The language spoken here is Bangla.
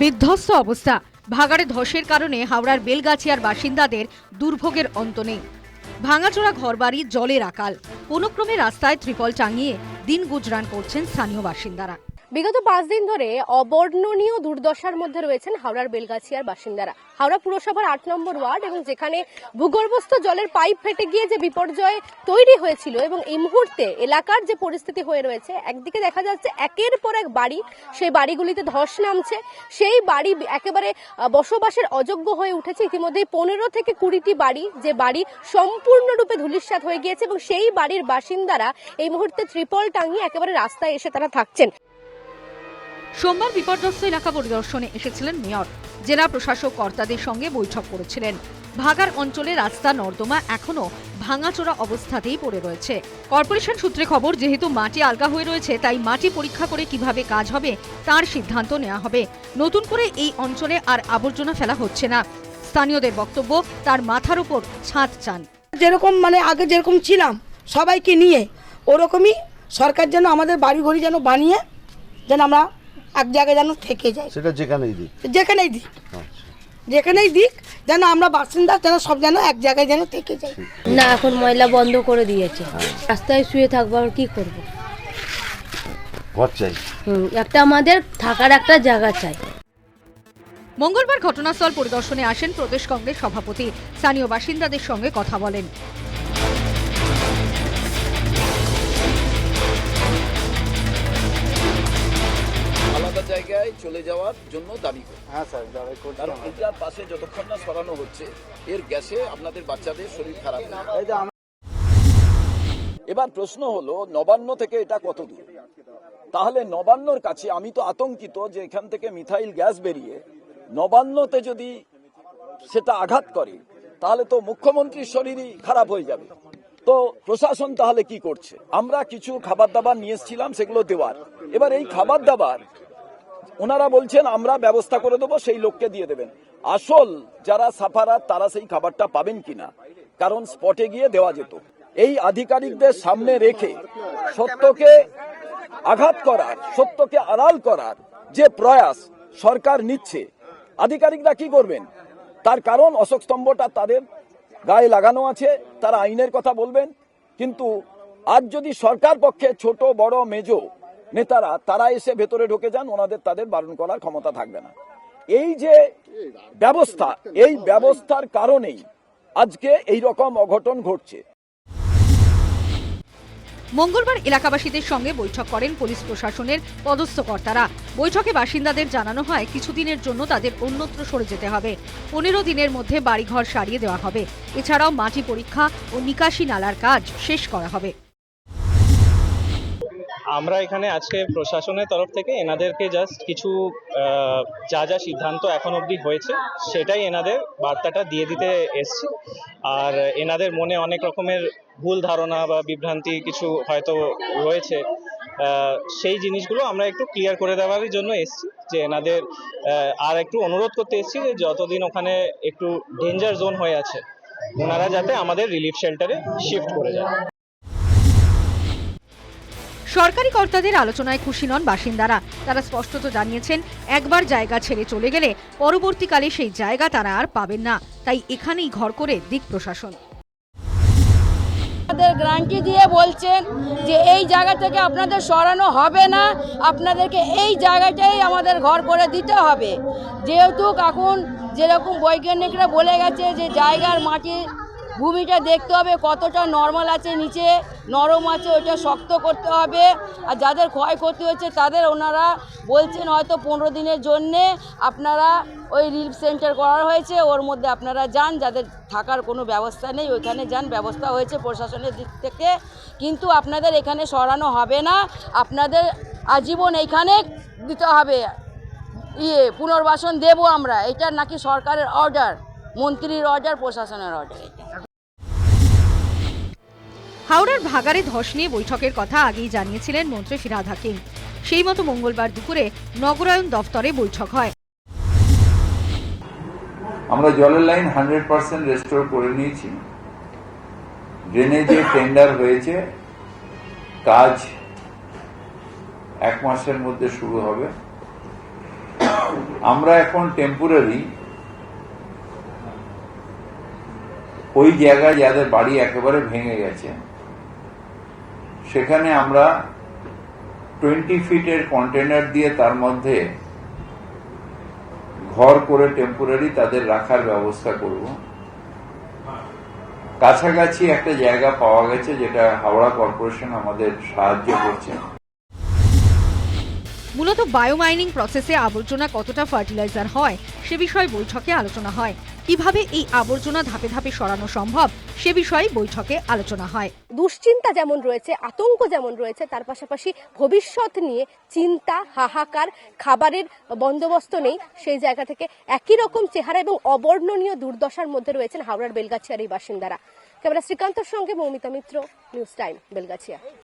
বিধ্বস্ত অবস্থা। ভাগাড়ে ধসের কারণে হাওড়ার বেলগাছিয়ার বাসিন্দাদের দুর্ভোগের অন্ত নেই। ভাঙাচোরা ঘরবাড়ি, জলের আকাল। কোনক্রমে রাস্তায় ত্রিপল টাঙিয়ে দিন গুজরান করছেন স্থানীয় বাসিন্দারা। বিগত পাঁচ দিন ধরে অবর্ণনীয় দুর্দশার মধ্যে রয়েছেন হাওড়ার বেলগাছিয়ার বাসিন্দারা। হাওড়া পুরসভার আট নম্বর ওয়ার্ড এবং যেখানে ভূগর্ভস্থ জলের পাইপ ফেটে গিয়ে যে বিপর্যয় তৈরি হয়েছিল এবং এই মুহূর্তে এলাকার যে পরিস্থিতি হয়ে রয়েছে, একদিকে দেখা যাচ্ছে একের পর এক বাড়ি, সেই বাড়িগুলিতে ধস নামছে। সেই বাড়ি একেবারে বসবাসের অযোগ্য হয়ে উঠেছে। ইতিমধ্যেই পনেরো থেকে কুড়িটি বাড়ি, যে বাড়ি সম্পূর্ণরূপে ধূলিসাৎ হয়ে গিয়েছে এবং সেই বাড়ির বাসিন্দারা এই মুহূর্তে ত্রিপল টাঙিয়ে একেবারে রাস্তায় এসে তারা থাকছেন। সোমবার বিপর্যস্ত এলাকা পরিদর্শনে এসেছিলেন মেয়র। জেলা প্রশাসক কর্তাদের সঙ্গে বৈঠক করেছিলেন। ভাগার অঞ্চলে রাস্তা নর্দমা এখনও ভাঙাচোরা অবস্থাতেই পড়ে রয়েছে। কর্পোরেশন সূত্রে খবর, যেহেতু মাটি আলগা হয়ে রয়েছে, তাই মাটি পরীক্ষা করে কীভাবে কাজ হবে তার সিদ্ধান্ত নেওয়া হবে। নতুন করে এই অঞ্চলে আর আবর্জনা ফেলা হচ্ছে না। স্থানীয়দের বক্তব্য, তার মাথার উপর ছাদ চান। যেরকম মানে আগে যেরকম ছিলাম, সবাইকে নিয়ে, ওরকমই সরকার যেন আমাদের বাড়ি ঘড়ি যেন বানিয়ে, যেন আমরা এক জায়গায় যেন থেকে যাই সেটা যেখানেই দিক। যেখানেই দিক। আচ্ছা। যেখানেই দিক যেন আমরা বাসিন্দা যেন সব যেন এক জায়গায় যেন থেকে যাই না এখন ময়লা বন্ধ করে দিয়েছে। রাস্তায় শুয়ে থাকব আর কি করব? ঘর চাই। হুম একটা আমাদের থাকার একটা জায়গা চাই। মঙ্গলবার ঘটনাস্থল পরিদর্শনে আসেন প্রদেশ কংগ্রেস সভাপতি। স্থানীয় বাসিন্দাদের সঙ্গে কথা বলেন। আলাদা জায়গায় চলে যাওয়ার জন্য দাবি করি। হ্যাঁ স্যার দাবি করি কারণ এটার পাশে যতক্ষণ না সরানো হচ্ছে এর গ্যাসে আপনাদের বাচ্চাদের শরীর খারাপ। এবার প্রশ্ন হলো নবান্ন থেকে এটা কত দূর? তাহলে নবান্নর কাছে আমি তো আতঙ্কিত যে এখান থেকে মিথাইল গ্যাস বেরিয়ে নবান্নতে যদি সেটা আঘাত করে তাহলে তো মুখ্যমন্ত্রীর শরীরই খারাপ হয়ে যাবে। তো প্রশাসন তাহলে কি করছে? আমরা কিছু খাবার দাবার নিয়ে এসেছিলাম সেগুলো দেওয়ার। এবার এই খাবার দাবার ওনারা বলছেন, আমরা ব্যবস্থা করে দেবো, সেই লোককে দিয়ে দেবেন। আসল যারা সাফারার তারা সেই খাবারটা পাবেন কিনা? কারণ স্পটে গিয়ে দেওয়া যেত। এই আধিকারিকদের সামনে রেখে সত্যকে আঘাত করার, সত্যকে আড়াল করার যে প্রয়াস সরকার নিচ্ছে, আধিকারিকরা কি করবেন? তার কারণ অশোক স্তম্ভটা তাদের গায়ে লাগানো আছে, তারা আইনের কথা বলবেন, কিন্তু আজ যদি সরকার পক্ষে ছোট, বড়, মেজো নেতারা, তারা এসে ভেতরে ঢুকে যান, ওনাদের তাদের বারণ করার ক্ষমতা থাকবে না। এই যে ব্যবস্থা, এই ব্যবস্থার কারণেই আজকে এই রকম অঘটন ঘটছে। মঙ্গলবার এলাকাবাসীদের সঙ্গে বৈঠক করেন পুলিশ প্রশাসনের পদস্থ কর্তারা। বৈঠকে বাসিন্দাদের জানানো হয়, কিছুদিনের জন্য তাদের অন্যত্র সরে যেতে হবে। পনেরো দিনের মধ্যে বাড়িঘর সারিয়ে দেওয়া হবে। এছাড়াও মাটি পরীক্ষা ও নিকাশি নালার কাজ শেষ করা হবে। আমরা এখানে আজকে প্রশাসনের তরফ থেকে এনাদেরকে জাস্ট কিছু যা যা সিদ্ধান্ত এখন অবধি হয়েছে, সেটাই এনাদের বার্তাটা দিয়ে দিতে এসছি। আর এনাদের মনে অনেক রকমের ভুল ধারণা বা বিভ্রান্তি কিছু হয়তো রয়েছে সেই জিনিসগুলো আমরা একটু ক্লিয়ার করে দেওয়ার জন্য এসছি যে এনাদের আর একটু অনুরোধ করতে এসছি যে যতদিন ওখানে একটু ডেঞ্জার জোন হয়ে আছে, ওনারা যাতে আমাদের রিলিফ শেল্টারে শিফট করে যায়। সরকারি কর্তাদের আলোচনায় খুশি নন বাসিন্দারা। তারা স্পষ্টত জানিয়েছেন, একবার জায়গা ছেড়ে চলে গেলে পরবর্তীকালে সেই জায়গা তারা আর পাবেন না। তাই এখানেই ঘর করে দিক প্রশাসন। আপনাদের গ্যারান্টি দিয়ে বলছেন যে, এই জায়গা থেকে আপনাদের সরানো হবে না। আপনাদেরকে এই জায়গাটাই আমাদের ঘর করে দিতে হবে। যেহেতু এখন যেরকম বৈজ্ঞানিকরা বলে গেছে যে, জায়গার মাটি ভূমিটা দেখতে হবে, কতটা নর্মাল আছে, নিচে নরম আছে ওটা শক্ত করতে হবে। আর যাদের ক্ষয়ক্ষতি হয়েছে, তাদের ওনারা বলছেন হয়তো পনেরো দিনের জন্যে আপনারা ওই রিলিফ সেন্টার করা হয়েছে, ওর মধ্যে আপনারা যান, যাদের থাকার কোনো ব্যবস্থা নেই, ওইখানে যান, ব্যবস্থা হয়েছে প্রশাসনের দিক থেকে। কিন্তু আপনাদের এখানে সরানো হবে না, আপনাদের আজীবন এইখানে দিতে হবে। ইয়ে পুনর্বাসন দেব আমরা, এটা নাকি সরকারের অর্ডার মন্ত্রীর অর্ডার প্রশাসনের অর্ডার হাওড়ার ভাগাড়ে ধস নিয়ে বৈঠকের কথা আগেই জানিয়েছিলেন মন্ত্রী ফিরাদ হাকিম সেই মতো মঙ্গলবার দুপুরে নগরায়ণ দফতরে বৈঠক হয়। আমরা জলের লাইন হান্ড্রেড পার্সেন্ট রেস্টোর করে নিয়েছি। ড্রেনেজে টেন্ডার হয়েছে, কাজ এক মাসের মধ্যে শুরু হবে। আমরা এখন টেম্পোরারি ওই জায়গায় যাদের বাড়ি একেবারে ভেঙে গেছে সেখানে আমরা টোয়েন্টি ফিটের কন্টেনার দিয়ে তার মধ্যে ঘর করে টেম্পোরারি তাদের রাখার ব্যবস্থা করব। কাছাকাছি একটা জায়গা পাওয়া গেছে যেটা হাওড়া কর্পোরেশন আমাদের সাহায্য করছে। মূলত বায়োমাইনিং প্রসেসে আবর্জনা কতটা ফার্টিলাইজার হয়, সে বিষয়ে বৈঠকে আলোচনা হয়। কীভাবে এই আবর্জনা ধাপে ধাপে সরানো সম্ভব, সে বিষয়ে বৈঠকে আলোচনা হয়। দুশ্চিন্তা যেমন রয়েছে, আতঙ্ক যেমন রয়েছে, তার পাশাপাশি ভবিষ্যৎ নিয়ে চিন্তা, হাহাকার, খাবারের বন্দোবস্ত নেই, সেই জায়গা থেকে একই রকম চেহারা এবং অবর্ণনীয় দুর্দশার মধ্যে রয়েছেন হাওড়ার বেলগাছিয়ার এই বাসিন্দারা। ক্যামেরা শ্রীকান্তর সঙ্গে মৌমিতা মিত্র, নিউজ টাইম, বেলগাছিয়া।